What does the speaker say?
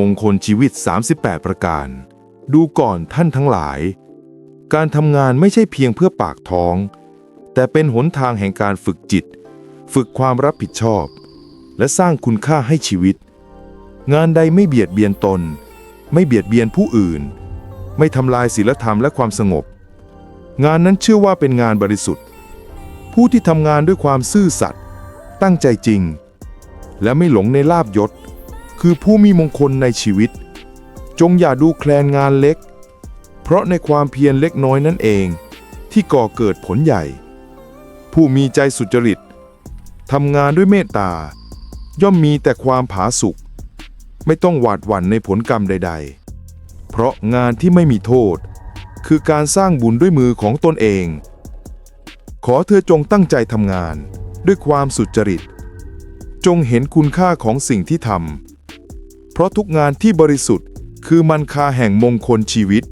มงคลชีวิต 38 ประการ ดูก่อนท่านทั้งหลาย การทำงานไม่ใช่เพียงเพื่อปากท้อง แต่เป็นหนทางแห่งการฝึกจิต ฝึกความรับผิดชอบ และสร้างคุณค่าให้ชีวิต งานใดไม่เบียดเบียนตน ไม่เบียดเบียนผู้อื่น ไม่ทำลายศีลธรรมและความสงบ งานนั้นเชื่อว่าเป็นงานบริสุทธิ์ ผู้ที่ทำงานด้วยความซื่อสัตย์ตั้งใจจริง และไม่หลงในลาบยศ คือผู้มีมงคลในชีวิต จงอย่าดูแคลนงานเล็ก เพราะในความเพียรเล็กน้อยนั่นเอง ที่ก่อเกิดผลใหญ่ ผู้มีใจสุจริตทำงานด้วยเมตตา ย่อมมีแต่ความผาสุกไม่ต้องหวาดหวั่นในผลกรรมใด ๆ เพราะงานที่ไม่มีโทษ คือการสร้างบุญด้วยมือของตนเอง ขอเธอจงตั้งใจทำงานด้วยความสุจริต จงเห็นคุณค่าของสิ่งที่ทำ ราะทุกงานที่บริสุทธิ์ คือมันคาแห่งมงคลชีวิต